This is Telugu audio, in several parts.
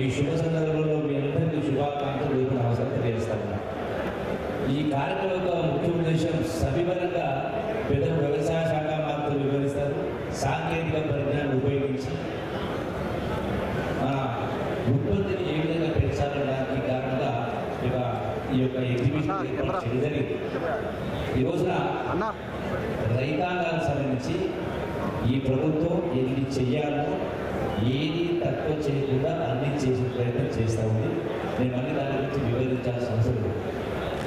ఈ శుభ సందర్భంలో మీ అందరికీ శుభాకాంక్షలు ఇప్పుడు అవసరం తెలియజేస్తాను. ఈ కార్యక్రమం యొక్క ముఖ్య ఉద్దేశం సవివరంగా పెద్ద వ్యవసాయ శాఖ మంత్రులు వివరిస్తారు. సాంకేతిక పరిజ్ఞానం ఉపయోగించి. మన ఉత్పత్తిని ఏ విధంగా పెంచాలనడానికి కారణంగా ఇక ఈ యొక్క ఎగ్జిబిషన్ జరిగింది. ఈ రోజున రైతాంగానికి సంబంధించి ఈ ప్రభుత్వం ఎన్ని చెయ్యాలో ఏది తక్కువ చేయకుండా అన్ని చేసే ప్రయత్నం చేస్తూ ఉంది. నేను అన్ని దాని గురించి వివరించాల్సిన అవసరం లేదు.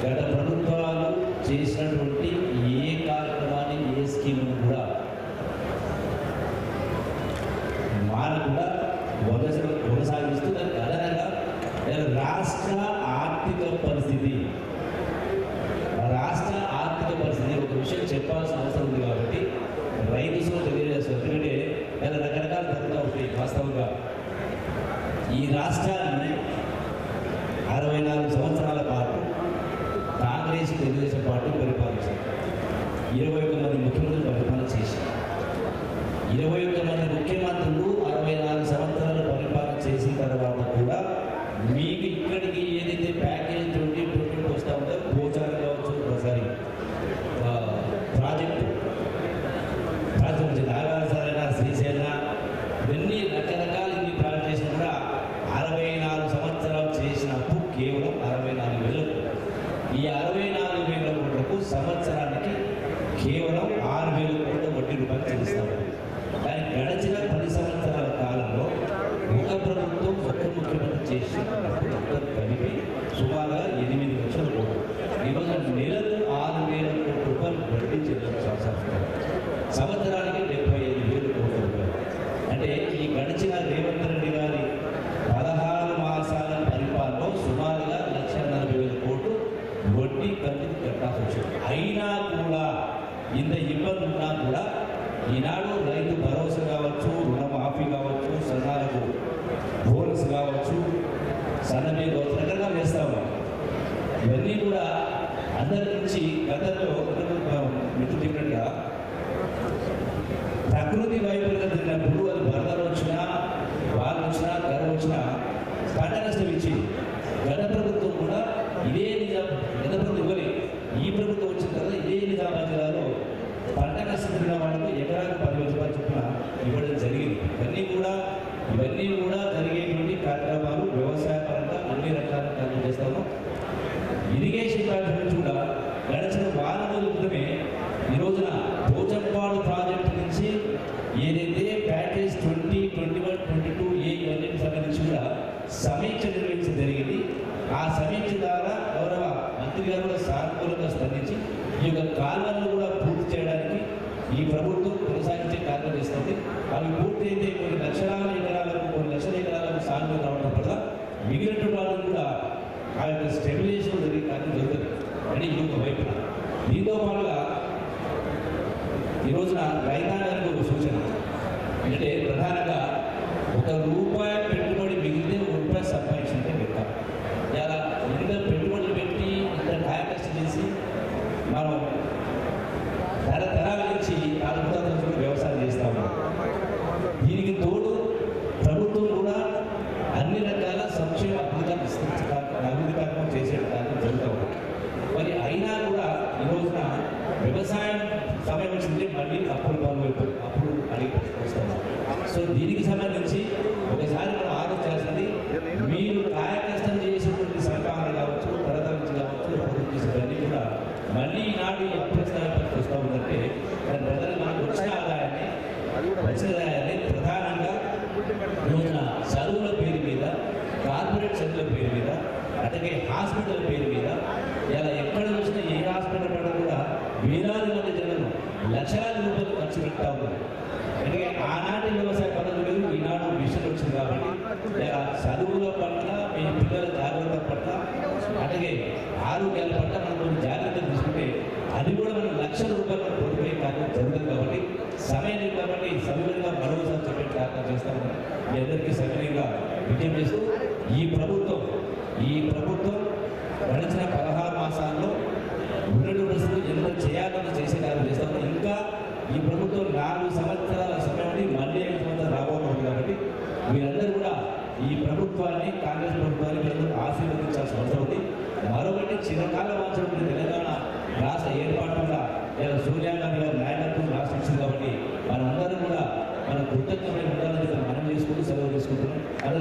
గత ప్రభుత్వాలు చేసినటువంటి ఏ కార్యక్రమాన్ని ఏ స్కీమ్ను కూడా మారకుండా వదస కొనసాగిస్తూ దానికి అదనంగా రాష్ట్ర ఆర్థిక పరిస్థితి రాష్ట్ర ఆర్థిక పరిస్థితి ఒక విషయం చెప్పాల్సిన అవసరం ఉంది కాబట్టి రైతు సో తెలియజేస్తారు ఇలా రకరకాల జరుగుతూ ఉంటాయి వాస్తవంగా ఈ రాష్ట్రాన్ని అరవై నాలుగు సంవత్సరాల పాటు కాంగ్రెస్ తెలుగుదేశం పార్టీ పరిపాలించింది. ఇరవై ఒక్క మంది ముఖ్యమంత్రులు పరిపాలన చేశారు. ఇరవై ఒక్క మంది ముఖ్యమంత్రులు అరవై నాలుగు సంవత్సరాలు పరిపాలన చేసిన తర్వాత కూడా మీకు ఇక్కడికి ఏదైతే ప్యాకేజ్ ట్వంటీ ట్వంటీ వస్తూ ఉందో గోచారం కావచ్చు ఒకసారి ఆ, ప్రాజెక్టు ప్రాజెక్టు నుంచి నాగార్జున శ్రీశైల ఇవన్నీ రకరకాల ఇన్ని ప్రాజెక్ట్ చేసినా కూడా అరవై నాలుగు సంవత్సరాలు చేసిన అప్పు కేవలం అరవై నాలుగు వేల కోట్లు. ఈ అరవై నాలుగు వేల కోట్లకు సంవత్సరానికి కేవలం ఆరు వేల కోట్ల వడ్డీ రూపాయలు చెల్లిస్తాము దానికి గడిచిన పది సంవత్సరాల కాలంలో ఒక ప్రభుత్వం ఒక ముఖ్యమంత్రి చేసిన అప్పులు కలిపి సుమారుగా ఎనిమిది లక్షల కోట్లు ఈరోజు నెలకు ఆరు వేల కోట్ల రూపాయలు వడ్డీ చెల్లించాల్సి వస్తుంది సంవత్సరానికి డెబ్బై ఐదు వేల కోట్ల రూపాయలు అంటే ఈ గడిచిన రేవంత్ రెడ్డి గారి పదహారు మాసాల పరిపాలనలో సుమారుగా లక్ష నలభై వేల కోట్లు వడ్డీ కలిపి కట్టాల్సి వచ్చింది అయినా కూడా ఇంత ఇబ్బంది ఉన్నా కూడా ఈనాడు రైతు భరోసా కావచ్చు రుణమాఫీ కావచ్చు సన్నాలకు బోనస్ కావచ్చు సన్నమే కావచ్చు రకరకాలు చేస్తా ఉన్నాం ఇవన్నీ కూడా అందరి నుంచి గతంలో మిత్రులు చెప్పినట్టుగా ప్రకృతి వైపులుగా తిన్నప్పుడు అది వరదలు వచ్చినా వాళ్ళు వచ్చినా గర్వ వచ్చినా పంట నష్టం ఇచ్చింది గత ప్రభుత్వం కూడా ఇదే నిజాం గత ప్రభుత్వం ఈ ప్రభుత్వం వచ్చిన తర్వాత ఇదే నిజామాబాద్ జిల్లాలో పంట నష్టం తిన్న వాళ్ళకు ఎకరాకు పదివేల రూపాయలు చొప్పున ఇవ్వడం జరిగింది. ఇవన్నీ కూడా ఇవన్నీ కూడా జరిగేటువంటి కార్యక్రమాలు వ్యవసాయ పరంగా అన్ని రకాల కార్యక్రమాలు చేస్తాము. ఇరిగేషన్ ప్రాజెక్ట్ కూడా గడిచిన వారం రోజుల క్రితమే ఈ రోజున పోచంపాడు ప్రాజెక్టు నుంచి సమీక్ష నిర్వహించి జరిగింది. ఆ సమీక్ష ద్వారా గౌరవ మంత్రి గారు కూడా సానుకూలంగా స్పందించి ఈ యొక్క కాలువలను కూడా పూర్తి చేయడానికి ఈ ప్రభుత్వం కొనసాగించే కార్యక్రమం చేస్తుంది. అవి పూర్తి అయితే కొన్ని లక్షలాల ఎకరాల కొన్ని లక్షల ఎకరాలకు సాగు రావడం వల్ల మిగిలిన వాళ్ళు కూడా ఆ యొక్క స్టెబిలైజేషన్ జరిగే కార్యం జరుగుతుంది అని ఈ యొక్క వైపున దీంతో పాటుగా ఈ రోజున రైతాంగానికి ఒక సూచన అంటే ప్రధానంగా ఒక రూపాయి పెట్టుబడి మిగిలితే ఒక రూపాయి సంపాదించింటే లెక్క ఇలా ఇంత పెట్టుబడులు పెట్టి ఇంత కాయకష్టం చేసి మనం తరతరాల నుంచి అద్భుతాలు వ్యవసాయం చేస్తా ఉన్నాం దీనికి తోడు ప్రభుత్వం కూడా అన్ని రకాల సంక్షేమ పథకాలు ఇస్తుంది అభివృద్ధి కార్యక్రమం చేసే కార్యక్రమం జరుగుతూ ఉంది మరి అయినా కూడా ఈ రోజున వ్యవసాయం సమయం వచ్చింది మళ్ళీ అప్పులు పాలు వైపు అప్పులు అడిగి వస్తున్నాం సో దీనికి సంబంధించి ఒకసారి మనం ఆలోచించాల్సింది మీరు కాయ కష్టం చేసేటువంటి సంపాదన కావచ్చు తరతరం నుంచి కావచ్చు అభివృద్ధి చేసేవన్నీ కూడా మళ్ళీ ఈనాడు ఈ అప్పుల స్థాయికి వస్తూ ఉందంటే దాని ప్రజలు మనకు వచ్చిన ఆదాయాన్ని వచ్చిన ఆదాయాన్ని ప్రధానంగా రోజున చదువుల పేరు మీద కార్పొరేట్ చదువుల పేరు మీద అట్లాగే హాస్పిటల్ పేరు మీద. ఇలా ఎక్కడ చూసినా ఏ హాస్పిటల్ పడినా కూడా వేలాది మంది జనం లక్షలాది రూపాయలు ఖర్చు పెడతా ఉన్నారు. ఎందుకంటే ఆనాటి వ్యవసాయ పద్ధతులు వేరు ఈనాడు మిషన్ వచ్చింది కాబట్టి. ఇలా చదువుల పట్ల మీ పిల్లల జాగ్రత్త పట్ల అలాగే ఆరోగ్యాల పట్ల మనం కొన్ని జాగ్రత్తలు తీసుకుంటే అది కూడా మనం లక్షల రూపాయలు మనం పొందిపోయే కార్యం జరుగుతుంది కాబట్టి సమయం కాబట్టి సవివరంగా మరోసారి చెప్పే ప్రయత్నం చేస్తాము మీ అందరికీ సవినయంగా విజయం చేస్తూ ఈ ప్రభుత్వం ఈ ప్రభుత్వం గడిచిన పదహారు మాసాల్లో ఉన్నటి ప్రశ్నలు ఎంతో చేయాలని చేసే కార్యం చేస్తాము. ఇంకా ఈ ప్రభుత్వం నాలుగు సంవత్సరాల సమయాన్ని మళ్ళీ ఐదు సంవత్సరాలు రాబోతుంది కాబట్టి మీరందరూ కూడా ఈ ప్రభుత్వాన్ని కాంగ్రెస్ ప్రభుత్వాన్ని మీరు ఆశీర్వదించాల్సిన అవసరం ఉంది. మరొకటి చిరకాల మాత్రం తెలంగాణ రాష్ట్ర ఏర్పాటు కూడా ఇలా సోనియా గాంధీ గారు నాయకత్వం రాష్ట్ర కాబట్టి మనందరూ కూడా మన కృతజ్ఞమైన ఉండాలని మనం చేసుకుంటూ సెలవు తీసుకుంటున్నాం. అదే